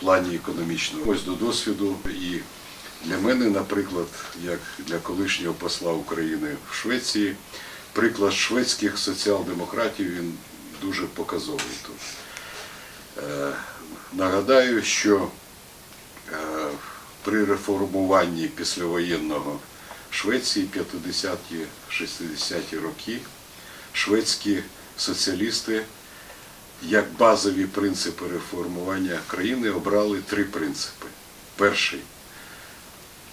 плані економічного. Ось до досвіду і для мене, наприклад, як для колишнього посла України в Швеції, приклад шведських соціал-демократів він дуже показовий тут. Е, Нагадаю, що е, при реформуванні післявоєнного Швеції 50-ті, 60-ті роки шведські соціалісти як базові принципи реформування країни обрали три принципи. Перший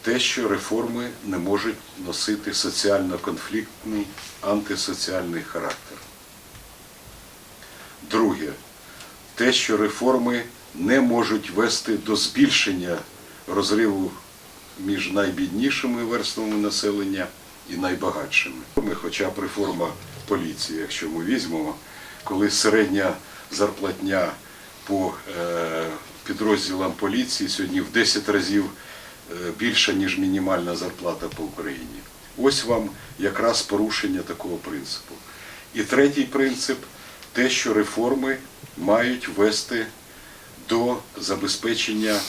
те, що реформи не можуть носити соціально-конфліктний антисоціальний характер. Друге, те, що реформи не можуть вести до збільшення розриву між найбіднішими верствами населення і найбагатшими. Ми, Хоча б реформа поліції, якщо ми візьмемо, коли середня зарплатня по е, підрозділам поліції сьогодні в 10 разів е, більша, ніж мінімальна зарплата по Україні. Ось вам якраз порушення такого принципу. І третій принцип те, що реформи мають вести до забезпечення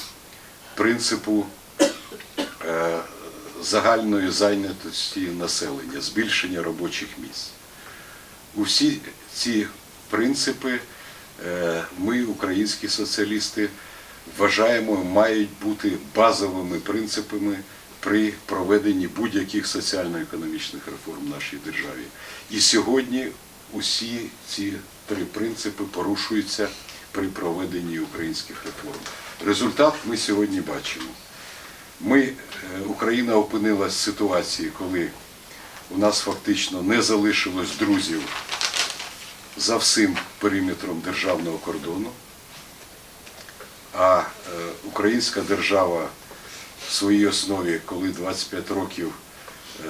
принципу е, загальної зайнятості населення, збільшення робочих місць. Усі ці принципи е, ми, українські соціалісти, вважаємо, мають бути базовими принципами при проведенні будь-яких соціально-економічних реформ в нашій державі. І сьогодні усі ці три принципи порушуються при проведенні українських реформ. Результат ми сьогодні бачимо. Ми, е, Україна опинилась в ситуації, коли у нас фактично не залишилось друзів за всім периметром державного кордону, а е, українська держава в своїй основі, коли 25 років е,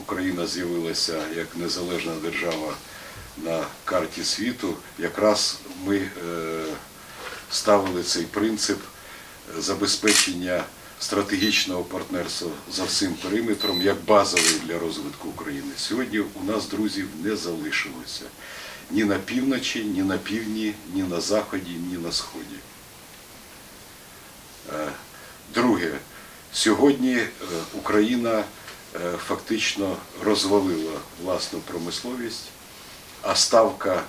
Україна з'явилася як незалежна держава на карті світу, якраз ми е, ставили цей принцип забезпечення стратегічного партнерства за всім периметром як базовий для розвитку України. Сьогодні у нас друзів не залишилося ні на півночі, ні на півдні, ні на заході, ні на сході. Е, Друге, сьогодні е, Україна е, фактично розвалила власну промисловість, а ставка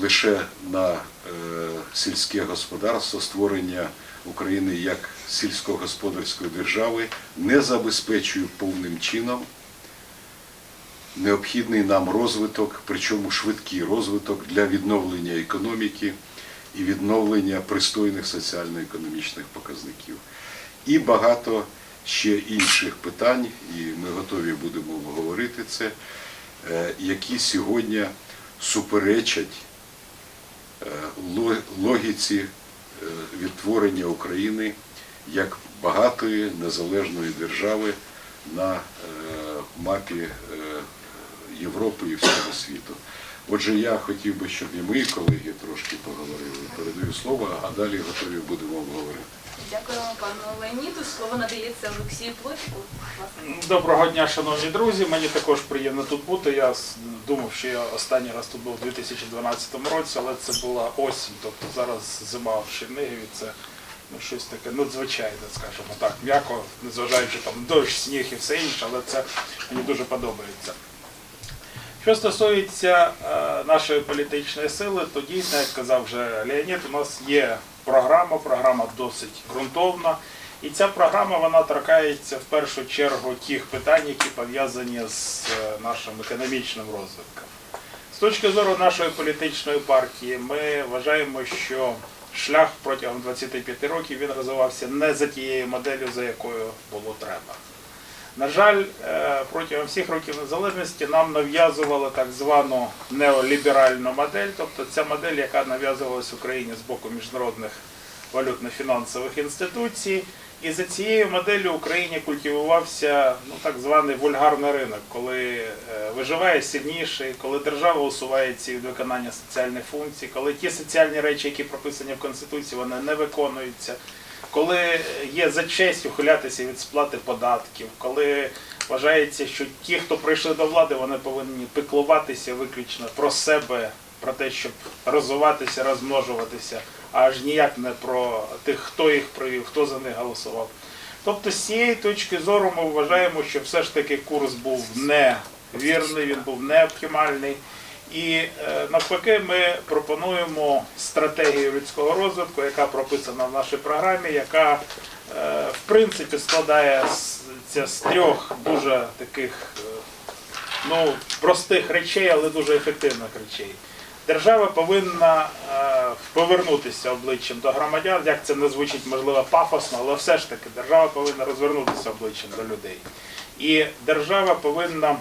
лише на сільське господарство, створення України як сільськогосподарської держави не забезпечує повним чином необхідний нам розвиток, причому швидкий розвиток для відновлення економіки і відновлення пристойних соціально-економічних показників. І багато ще інших питань, і ми готові будемо обговорити це, е, які сьогодні суперечать е, логіці е, відтворення України як багатої незалежної держави на мапі Європи і всього світу. Отже, я хотів би, щоб і мої колеги трошки поговорили. Передаю слово, а далі готові будемо обговорити. Дякуємо пану Леоніду. Слово надається Олексію Плотіку. Доброго дня, шановні друзі. Мені також приємно тут бути. Я думав, що я останній раз тут був у 2012 році, але це була осінь. Тобто зараз зима в Чернігові. Це ну, щось таке надзвичайне, скажімо так, м'яко, незважаючи там дощ, сніг і все інше, але це мені дуже подобається. Що стосується е, нашої політичної сили, то дійсно, як казав вже Леонід, у нас є програма, програма досить ґрунтовна. І ця програма вона торкається в першу чергу тих питань, які пов'язані з е, нашим економічним розвитком. З точки зору нашої політичної партії, ми вважаємо, що шлях протягом 25 років він розвивався не за тією моделлю, за якою було треба. На жаль, е, протягом всіх років незалежності нам нав'язували так звану неоліберальну модель, тобто ця модель, яка нав'язувалась Україні з боку міжнародних валютно-фінансових інституцій. І за цією моделлю в Україні культивувався ну, так званий вульгарний ринок, коли е, виживає сильніший, коли держава усувається від виконання соціальних функцій, коли ті соціальні речі, які прописані в Конституції, вони не виконуються коли є за честь ухилятися від сплати податків, коли вважається, що ті, хто прийшли до влади, вони повинні піклуватися виключно про себе, про те, щоб розвиватися, розмножуватися, аж ніяк не про тих, хто їх привів, хто за них голосував. Тобто, з цієї точки зору ми вважаємо, що все ж таки курс був невірний, він був не оптимальний. І е, навпаки, ми пропонуємо стратегію людського розвитку, яка прописана в нашій програмі, яка е, в принципі складається з трьох дуже таких е, ну, простих речей, але дуже ефективних речей. Держава повинна повернутися обличчям до громадян, як це не звучить, можливо, пафосно, але все ж таки держава повинна розвернутися обличчям до людей. І держава повинна,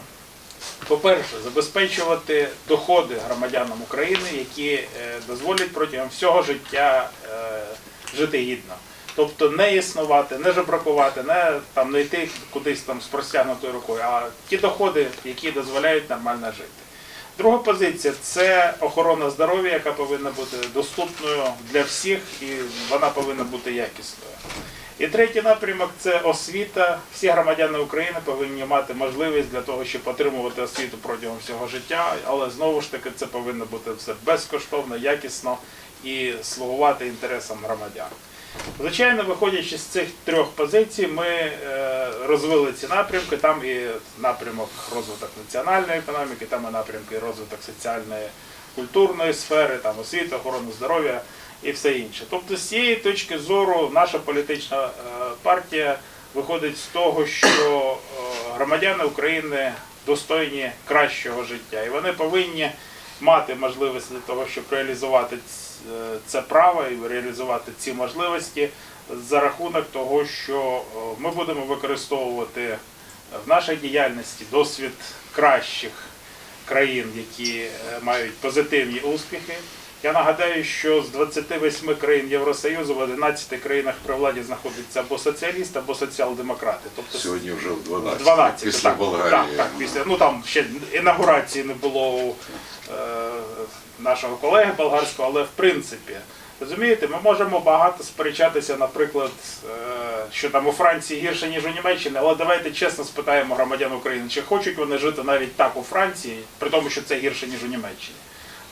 по-перше, забезпечувати доходи громадянам України, які е, дозволять протягом всього життя е, жити гідно. Тобто не існувати, не жебракувати, не там не йти кудись там з простягнутою рукою, а ті доходи, які дозволяють нормально жити. Друга позиція це охорона здоров'я, яка повинна бути доступною для всіх і вона повинна бути якісною. І третій напрямок це освіта. Всі громадяни України повинні мати можливість для того, щоб отримувати освіту протягом всього життя, але знову ж таки це повинно бути все безкоштовно, якісно і слугувати інтересам громадян. Звичайно, виходячи з цих трьох позицій, ми е, розвили ці напрямки. Там і напрямок розвиток національної економіки, там і напрямки розвиток соціальної культурної сфери, там освіти, охорони здоров'я і все інше. Тобто, з цієї точки зору, наша політична е, партія виходить з того, що е, громадяни України достойні кращого життя, і вони повинні мати можливість для того, щоб реалізувати е, це право і реалізувати ці можливості за рахунок того, що ми будемо використовувати в нашій діяльності досвід кращих країн, які мають позитивні успіхи. Я нагадаю, що з 28 країн Євросоюзу в 11 країнах при владі знаходяться або соціалісти, або соціал-демократи. Тобто Сьогодні вже в 12, 12 після так, Болгарії. Так, так, після, ну там ще інаугурації не було у е, нашого колеги болгарського, але в принципі, розумієте, ми можемо багато сперечатися, наприклад, е, що там у Франції гірше, ніж у Німеччині, але давайте чесно спитаємо громадян України, чи хочуть вони жити навіть так у Франції, при тому, що це гірше, ніж у Німеччині.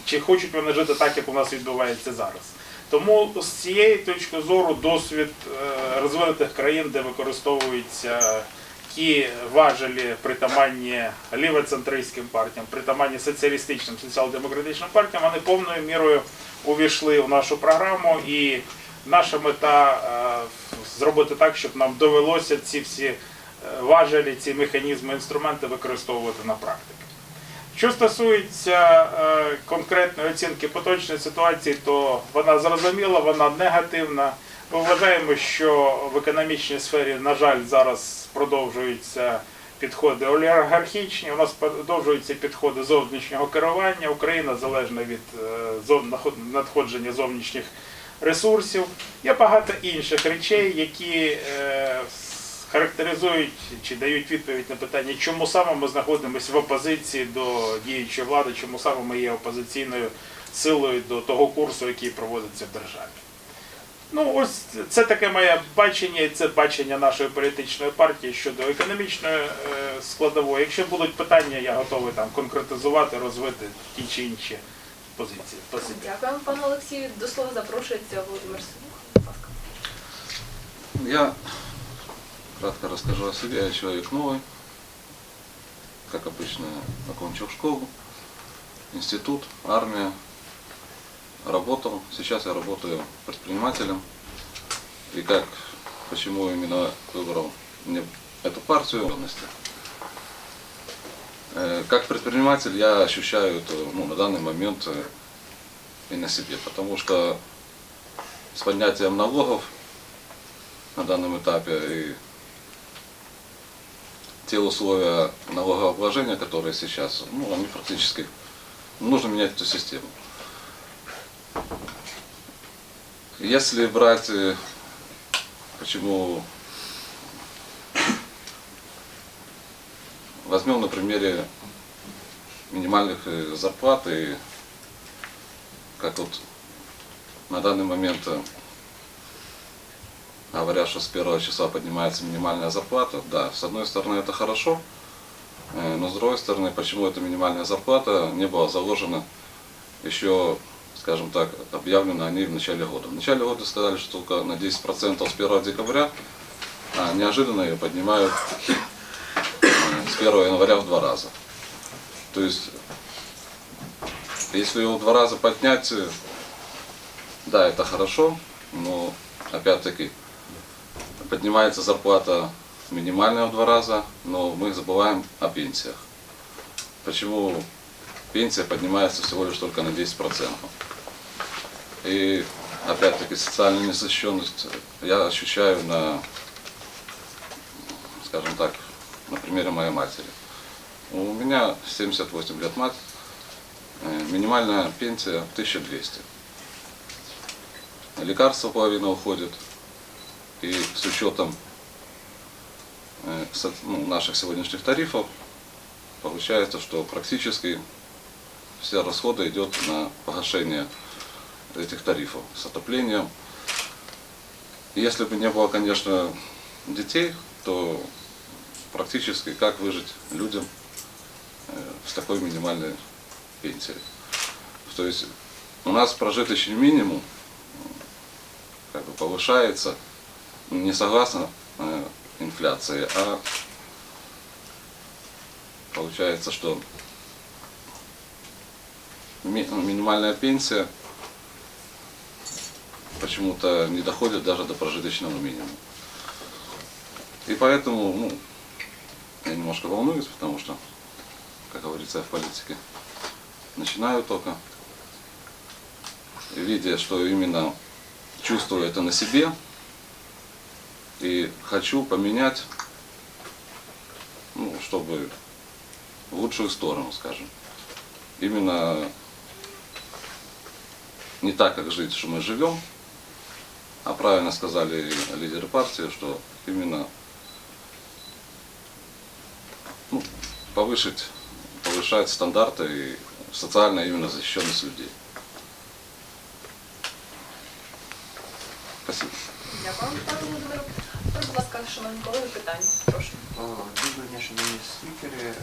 Чи хочуть вони жити так, як у нас відбувається зараз? Тому з цієї точки зору досвід е, розвинутих країн, де використовуються ті важелі притаманні лівоцентристським партіям, притаманні соціалістичним, соціал-демократичним партіям, вони повною мірою увійшли в нашу програму. І наша мета е, зробити так, щоб нам довелося ці всі е, важелі, ці механізми, інструменти використовувати на практиці. Що стосується е, конкретної оцінки поточної ситуації, то вона зрозуміла, вона негативна. Ми вважаємо, що в економічній сфері, на жаль, зараз продовжуються підходи олігархічні, у нас продовжуються підходи зовнішнього керування. Україна залежна від е, надходження зовнішніх ресурсів. Є багато інших речей, які е, характеризують чи дають відповідь на питання, чому саме ми знаходимося в опозиції до діючої влади, чому саме ми є опозиційною силою до того курсу, який проводиться в державі. Ну, ось це таке моє бачення, і це бачення нашої політичної партії щодо економічної е, складової. Якщо будуть питання, я готовий там конкретизувати, розвити ті чи інші позиції. Спасибі. Дякуємо, пане Олексію. До слова запрошується Володимир Сидух. Будь ласка. Я кратко расскажу о себе. Я человек новый. Как обычно, окончил школу, институт, армия. Работал. Сейчас я работаю предпринимателем. И как, почему именно выбрал мне эту партию? Э, Как предприниматель я ощущаю это ну, на данный момент э, и на себе, потому что с поднятием налогов на данном этапе и те условия налогообложения, которые сейчас, ну, они практически, нужно менять эту систему. Если брать, э, почему, возьмем на примере минимальных э, зарплат и как вот на данный момент э, говорят, что с первого числа поднимается минимальная зарплата. Да, с одной стороны это хорошо, э, но с другой стороны, почему эта минимальная зарплата не была заложена еще, скажем так, объявлены они в начале года. В начале года сказали, что только на 10% с 1 декабря, а неожиданно ее поднимают э, с 1 января в два раза. То есть, если его в два раза поднять, э, да, это хорошо, но опять-таки поднимается зарплата минимальная в два раза, но мы забываем о пенсиях. Почему пенсия поднимается всего лишь только на 10%? И опять-таки социальную незащищенность я ощущаю на, скажем так, на примере моей матери. У меня 78 лет мать, э, минимальная пенсия 1200. Лекарства половина уходит, и с учетом э, ну, наших сегодняшних тарифов получается, что практически все расходы идет на погашение этих тарифов с отоплением. Если бы не было, конечно, детей, то практически как выжить людям э, с такой минимальной пенсией. То есть у нас прожиточный минимум э, как бы повышается не согласно э, инфляции, а получается, что ми- минимальная пенсия почему-то не доходит даже до прожиточного минимума. И поэтому, ну, я немножко волнуюсь, потому что, как говорится, я в политике начинаю только. Видя, что именно чувствую это на себе, и хочу поменять, ну, чтобы в лучшую сторону, скажем. Именно не так, как жить, что мы живем, а правильно сказали лидеры партии, что именно ну, повышить, повышать стандарты и социально именно защищенность людей. Спасибо. Будь ласка, шановні колеги, питання. Прошу. Доброго дня, шановні спікери. Е,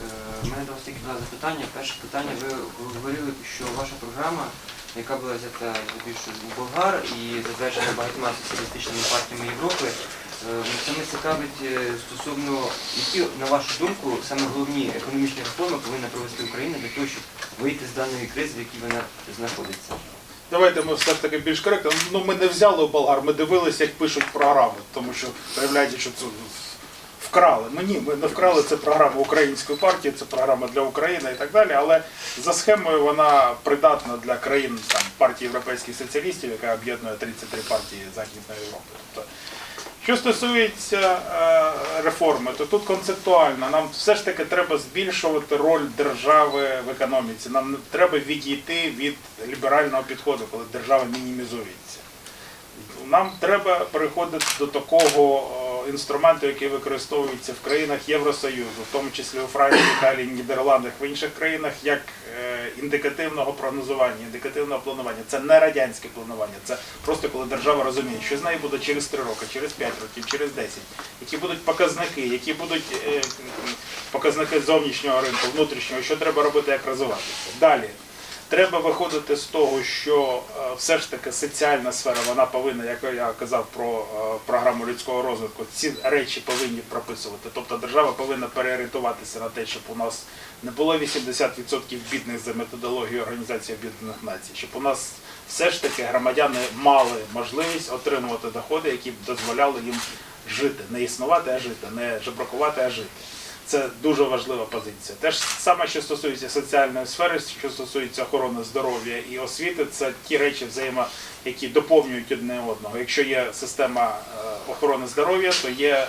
У мене до вас тільки два запитання. Перше питання, ви говорили, що ваша програма, яка була взята більше у болгар і затверджена багатьма соціалістичними партіями Європи, е, саме цікавить е, стосовно, які, на вашу думку, саме головні економічні реформи повинна провести Україна для того, щоб вийти з даної кризи, в якій вона знаходиться. Давайте ми все ж таки більш коректно. Ну ми не взяли у болгар, ми дивилися, як пишуть програми, тому що виявляється, що це вкрали. Ну ні, ми не вкрали це програма української партії, це програма для України і так далі. Але за схемою вона придатна для країн там партії європейських соціалістів, яка об'єднує 33 партії Західної Європи. Тобто, що стосується е, реформи, то тут концептуально нам все ж таки треба збільшувати роль держави в економіці. Нам треба відійти від ліберального підходу, коли держава мінімізується. Нам треба переходити до такого е, інструменту, який використовується в країнах Євросоюзу, в тому числі у Франції, Італії, Нідерландах, в інших країнах, як е, індикативного прогнозування, індикативного планування. Це не радянське планування, це просто коли держава розуміє, що з нею буде через 3 роки, через 5 років, через 10, які будуть показники, які будуть е, показники зовнішнього ринку, внутрішнього, що треба робити, як розвиватися. Далі. Треба виходити з того, що е, все ж таки соціальна сфера вона повинна, як я казав про е, програму людського розвитку, ці речі повинні прописувати. Тобто держава повинна переорієнтуватися на те, щоб у нас не було 80% бідних за методологією Організації Об'єднаних Націй, щоб у нас все ж таки громадяни мали можливість отримувати доходи, які б дозволяли їм жити, не існувати, а жити, не жебракувати, а жити. Це дуже важлива позиція. Те ж саме, що стосується соціальної сфери, що стосується охорони здоров'я і освіти, це ті речі взаємо, які доповнюють одне одного. Якщо є система е, охорони здоров'я, то є е,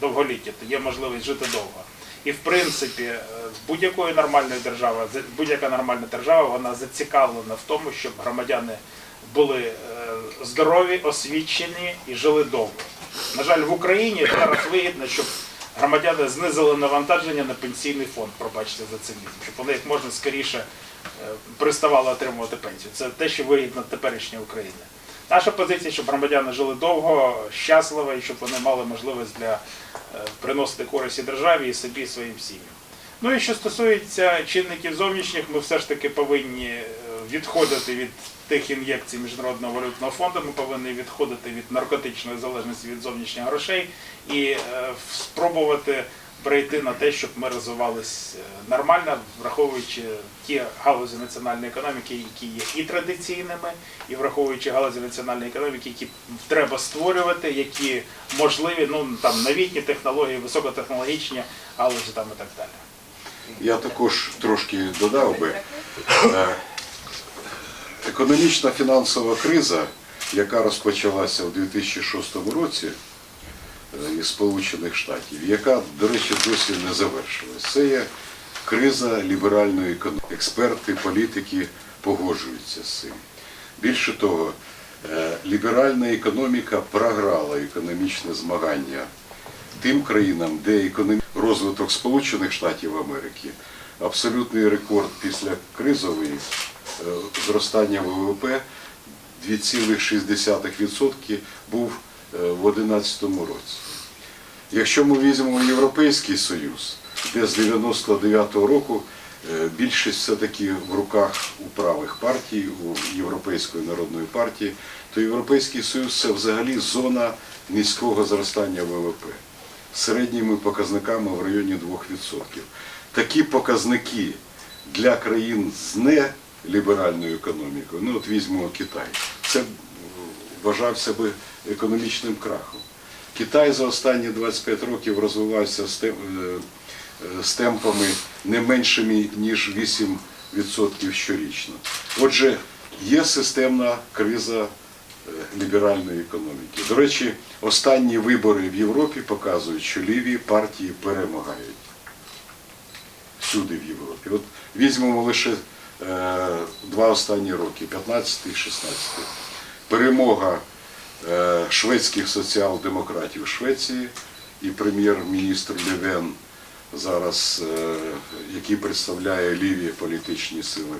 довголіття, то є можливість жити довго. І в принципі, е, будь-якої нормальної держави, будь-яка нормальна держава, вона зацікавлена в тому, щоб громадяни були здорові, освічені і жили довго. На жаль, в Україні зараз вигідно, щоб громадяни знизили навантаження на пенсійний фонд, пробачте за цинізм, щоб вони як можна скоріше е, переставали отримувати пенсію. Це те, що вигідно теперішньої України. Наша позиція, щоб громадяни жили довго, щасливо, і щоб вони мали можливість для е, приносити користь і державі, і собі, і своїм сім'ям. Ну і що стосується чинників зовнішніх, ми все ж таки повинні е, відходити від тих ін'єкцій Міжнародного валютного фонду, ми повинні відходити від наркотичної залежності від зовнішніх грошей і е, спробувати перейти на те, щоб ми розвивались е, нормально, враховуючи ті галузі національної економіки, які є і традиційними, і враховуючи галузі національної економіки, які треба створювати, які можливі, ну там новітні технології, високотехнологічні галузі там і так далі. Я також трошки додав би. Економічна фінансова криза, яка розпочалася у 2006 році е, із Сполучених Штатів, яка, до речі, досі не завершилась. Це є криза ліберальної економіки. Експерти, політики погоджуються з цим. Більше того, е, ліберальна економіка програла економічне змагання тим країнам, де економі... розвиток Сполучених Штатів Америки, абсолютний рекорд після кризової зростання ВВП 2,6% був е, в 2011 році. Якщо ми візьмемо Європейський Союз, де з 99-го року е, більшість все-таки в руках у правих партій, у Європейської народної партії, то Європейський Союз це взагалі зона низького зростання ВВП середніми показниками в районі 2%. Такі показники для країн з неліберальною економікою, ну от візьмемо Китай, це вважався би економічним крахом. Китай за останні 25 років розвивався з тем- е, з темпами не меншими, ніж 8% щорічно. Отже, є системна криза е, ліберальної економіки. До речі, останні вибори в Європі показують, що ліві партії перемагають всюди в Європі. От візьмемо лише два останні роки, 15 і 16. Перемога е, шведських соціал-демократів Швеції і прем'єр-міністр Левен зараз, е, який представляє ліві політичні сили.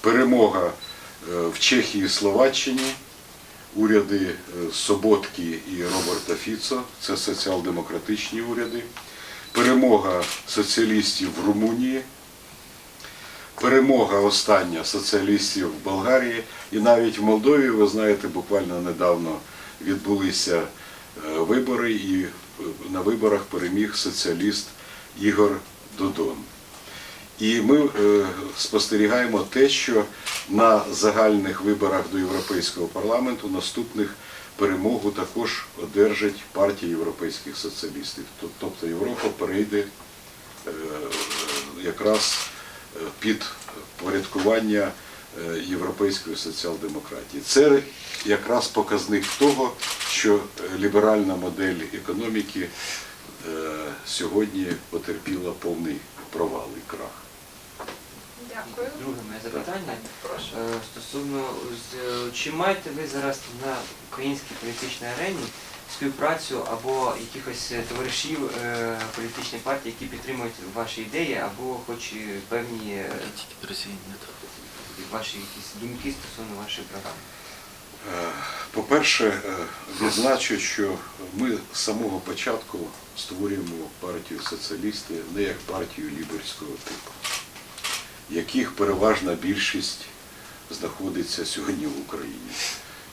Перемога е, в Чехії і Словаччині, уряди е, Соботки і Роберта Фіцо, це соціал-демократичні уряди. Перемога соціалістів в Румунії, перемога остання соціалістів в Болгарії і навіть в Молдові, ви знаєте, буквально недавно відбулися е, вибори, і е, на виборах переміг соціаліст Ігор Додон. І ми е, спостерігаємо те, що на загальних виборах до Європейського парламенту наступних перемогу також одержить партія європейських соціалістів. Тобто Європа перейде якраз під порядкування е, європейської соціал-демократії. Це якраз показник того, що ліберальна модель економіки е, сьогодні потерпіла повний провал і крах. Дякую. Друге моє запитання. Прошу. Е, Стосовно, чи маєте ви зараз на українській політичній арені співпрацю або якихось е, товаришів е, політичної партії, які підтримують ваші ідеї, або хоч і певні е, ваші якісь думки стосовно вашої програми? Е, По-перше, е, відзначу, що ми з самого початку створюємо партію соціалісти не як партію ліберського типу, яких переважна більшість знаходиться сьогодні в Україні.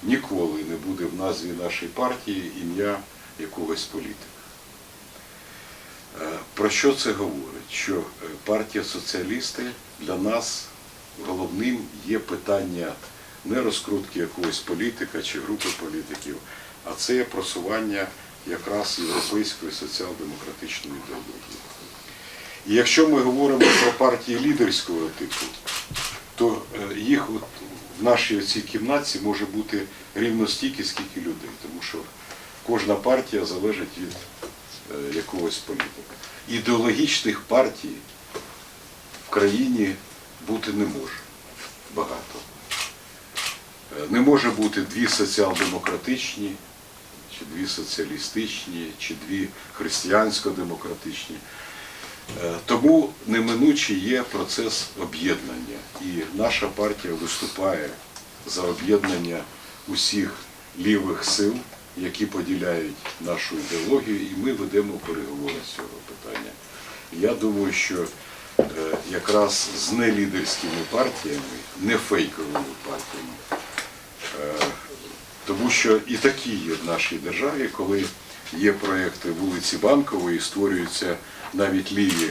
Ніколи не буде в назві нашої партії ім'я якогось політика. Е, Про що це говорить? Що е, партія соціалісти для нас головним є питання не розкрутки якогось політика чи групи політиків, а це просування якраз європейської соціал-демократичної ідеології. І якщо ми говоримо про партії лідерського типу, то е, їх от в нашій цій кімнаті може бути рівно стільки, скільки людей, тому що кожна партія залежить від е, якогось політика. Ідеологічних партій в країні бути не може багато. Е, Не може бути дві соціал-демократичні, чи дві соціалістичні, чи дві християнсько-демократичні. Е, Тому неминуче є процес об'єднання. І наша партія виступає за об'єднання усіх лівих сил, які поділяють нашу ідеологію, і ми ведемо переговори з цього питання. Я думаю, що е, якраз з нелідерськими партіями, не фейковими партіями. Е, Тому що і такі є в нашій державі, коли є проекти вулиці Банкової, створюються навіть ліві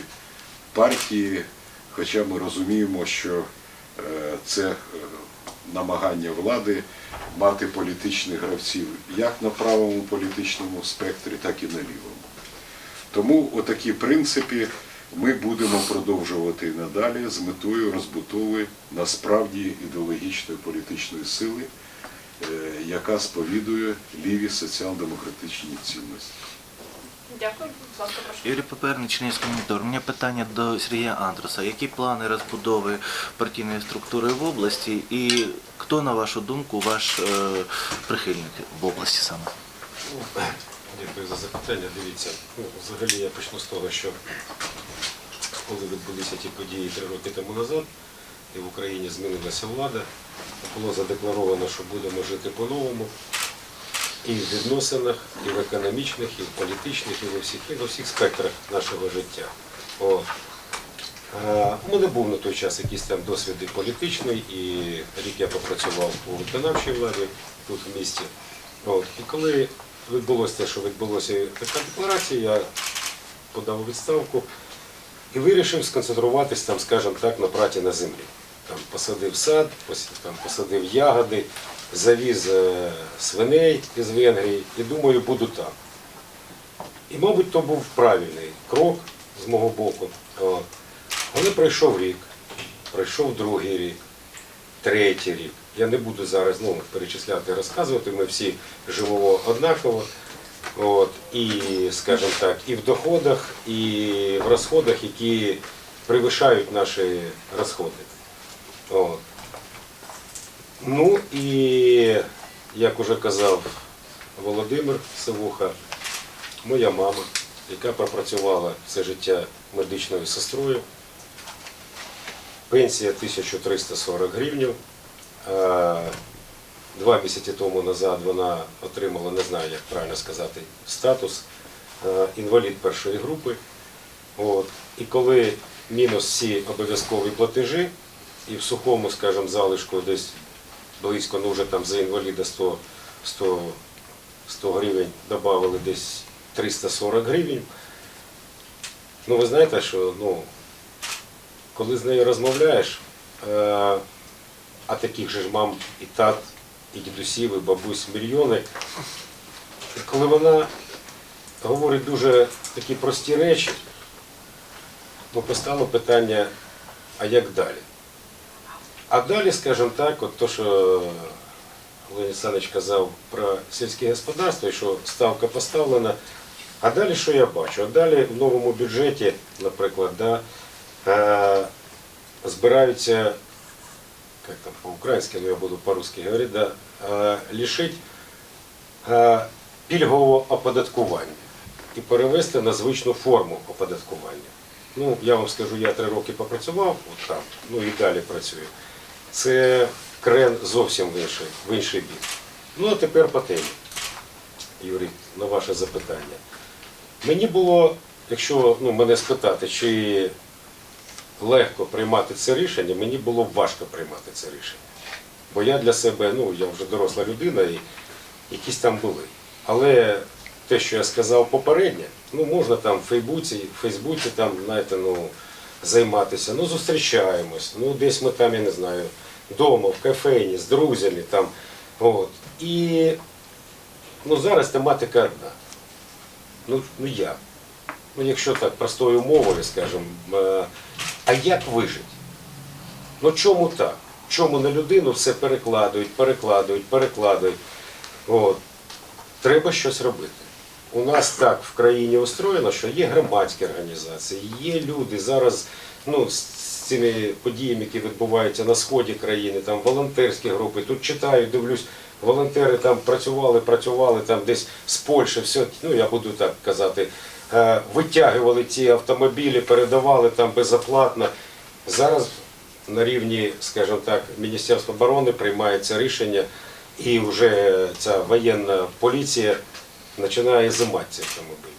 партії, хоча ми розуміємо, що е, це е, намагання влади мати політичних гравців як на правому політичному спектрі, так і на лівому. Тому отакі принципи ми будемо продовжувати надалі з метою розбудови насправді ідеологічної політичної сили, е, яка сповідує ліві соціал-демократичні цінності. Дякую, будь ласка, прошу. Юрій Поперник, Чернігівський монітор. У мене питання до Сергія Андруса. Які плани розбудови партійної структури в області і хто, на вашу думку, ваш е, прихильник в області саме? Дякую за запитання. Дивіться, ну, взагалі я почну з того, що коли відбулися ті події три роки тому назад, і в Україні змінилася влада, було задекларовано, що будемо жити по-новому і в відносинах, і в економічних, і в політичних, і в усіх, і в усіх спектрах нашого життя. От. Е, У мене був на той час якийсь там досвід і політичний, і рік я попрацював у виконавчій владі тут в місті. От. І коли відбулося те, що відбулося така декларація, я подав відставку і вирішив сконцентруватись там, скажімо так, на праці на землі. Там посадив сад, там посадив ягоди, завіз е, свиней із Венгрії і думаю, буду там. І, мабуть, то був правильний крок з мого боку. Але пройшов рік, пройшов другий рік, третій рік. Я не буду зараз ну, перечисляти, розказувати, ми всі живемо однаково. От, і, скажімо так, і в доходах, і в розходах, які перевищають наші розходи. От. Ну і, як уже казав Володимир Савуха, моя мама, яка пропрацювала все життя медичною сестрою, пенсія 1340 гривень. Два місяці тому назад вона отримала, не знаю, як правильно сказати, статус інвалід першої групи. От. І коли мінус всі обов'язкові платежі, і в сухому, скажімо, залишку десь близько, ну вже там за інваліда 100, 100, 100 гривень додали десь 340 гривень. Ну ви знаєте, що ну, коли з нею розмовляєш, е, а таких же ж мам і тат, і дідусів, і бабусь мільйони. Коли вона говорить дуже такі прості речі, ну постало питання, а як далі? А далі, скажімо так, от то, що Леонід Саныч казав про сільське господарство, і що ставка поставлена. А далі що я бачу? А далі в новому бюджеті, наприклад, да, е, збираються как там по-украински, но я буду по-русски говорить, да, е, лишить е, пільгового оподаткування і перевести на звичну форму оподаткування. Ну, я вам скажу, я три роки попрацював от там, ну і далі працюю. Це крен зовсім в інший, в інший бік. Ну, а тепер по темі, Юрій, на ваше запитання. Мені було, якщо ну, мене спитати, чи легко приймати це рішення, мені було важко приймати це рішення. Бо я для себе, ну, я вже доросла людина і якісь там були. Але те, що я сказав попередньо, ну можна там в Фейсбуці, в Фейсбуці там, знаєте, ну, займатися, ну зустрічаємось, ну десь ми там, я не знаю, вдома, в кафені, з друзями там. От. І ну, зараз тематика одна. Ну, ну як? Ну, якщо так простою мовою, скажімо, е, а як вижити? Ну чому так? Чому на людину все перекладують, перекладують, перекладують? От. Треба щось робити. У нас так в країні устроєно, що є громадські організації, є люди зараз ну, з цими подіями, які відбуваються на сході країни, там волонтерські групи. Тут читаю, дивлюсь, волонтери там працювали, працювали там десь з Польщі, все, ну я буду так казати, е, витягували ці автомобілі, передавали там безоплатно. Зараз на рівні, скажімо так, Міністерства оборони приймається рішення, і вже ця воєнна поліція починає зимати ці автомобілі.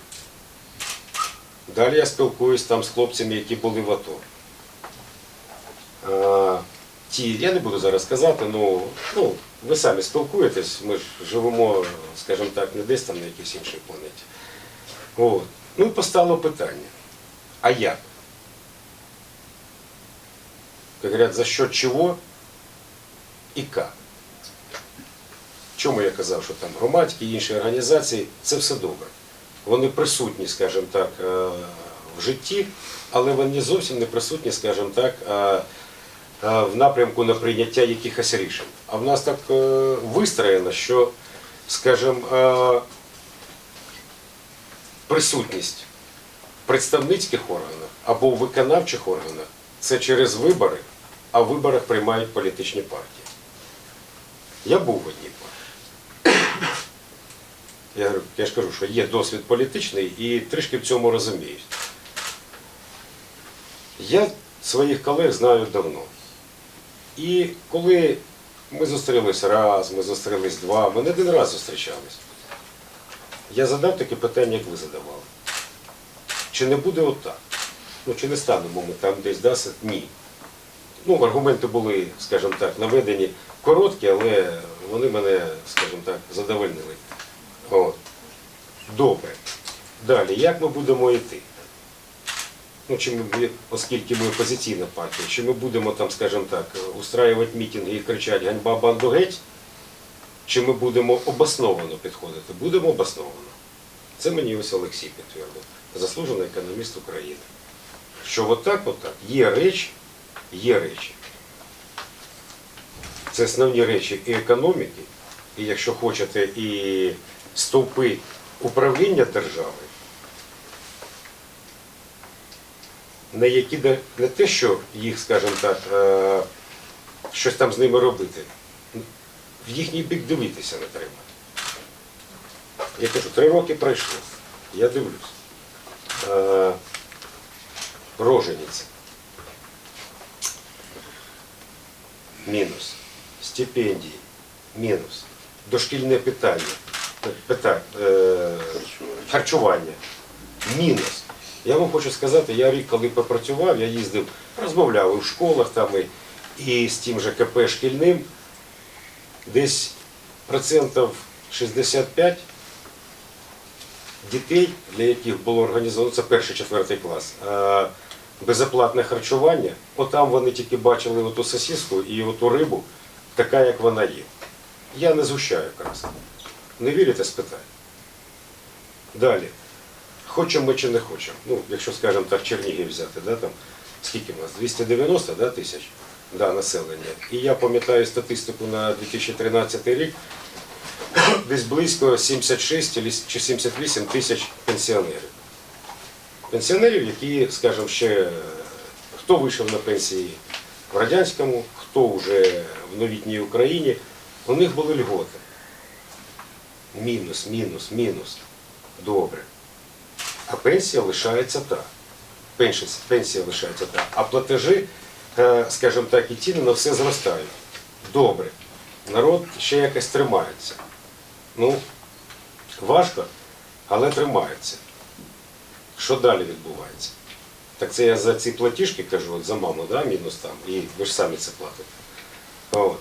Далі я спілкуюсь там з хлопцями, які були в АТО. Е, Ті, я не буду зараз казати, ну, ну ви самі спілкуєтесь, ми ж живемо, скажімо так, не десь там на якійсь іншій планеті. От. Ну і постало питання. А як? Как говорят, за счет чего і як? Чому я казав, що там громадські і інші організації це все добре. Вони присутні, скажімо так, е, в житті, але вони зовсім не присутні, скажімо так, е, е, в напрямку на прийняття якихось рішень. А в нас так вистроєно, що, скажімо, присутність представницьких органах або виконавчих органах це через вибори, а в виборах приймають політичні партії. Я був в одній. Я, я ж кажу, що є досвід політичний і трішки в цьому розуміюсь. Я своїх колег знаю давно. І коли ми зустрілись раз, ми зустрілись два, ми не один раз зустрічались. Я задав таке питання, як ви задавали. Чи не буде отак? Ну, чи не станемо ми там десь даси? Ні. Ну, аргументи були, скажімо так, наведені короткі, але вони мене, скажімо так, задовольнили. От. Добре. Далі, як ми будемо йти? Ну, чи ми, оскільки ми опозиційна партія, чи ми будемо там, скажімо так, устраювати мітинги і кричати ганьба банду геть, чи ми будемо обосновано підходити? Будемо обосновано. Це мені ось Олексій підтвердив, заслужений економіст України. Що отак, отак, є речі, є речі. Це основні речі і економіки, і якщо хочете, і стовпи управління держави, на які не те, що їх, скажімо так, е, щось там з ними робити, в їхній бік дивитися не треба. Я кажу, три роки пройшло. Я дивлюсь. Е, Роженіці. Мінус. Стипендії. Мінус. Дошкільне питання. Питання. Е, харчування. Мінус. Я вам хочу сказати, я рік, коли попрацював, я їздив, розмовляв і в школах там і, і з тим же КП шкільним. Десь процентів 65 дітей, для яких було організовано, це перший четвертий клас, е, безоплатне харчування, отам вони тільки бачили оту сосиску і оту рибу, така, як вона є. Я не згущаю якраз. Не вірите, спитаю. Далі. Хочемо ми чи не хочемо. Ну, якщо, скажімо так, Чернігів взяти, да, там, скільки в нас? 290 да, тисяч да, населення. І я пам'ятаю статистику на 2013 рік, десь близько 76 чи 78 тисяч пенсіонерів. Пенсіонерів, які, скажімо, ще хто вийшов на пенсії в радянському, хто вже в новітній Україні, у них були льготи. Мінус, мінус, мінус. Добре. А пенсія лишається та. Пенсія, пенсія лишається та. А платежі, е, скажімо так, і ціни на все зростають. Добре. Народ ще якось тримається. Ну, важко, але тримається. Що далі відбувається? Так це я за ці платіжки кажу, за маму, да, мінус там, і ви ж самі це платите. От.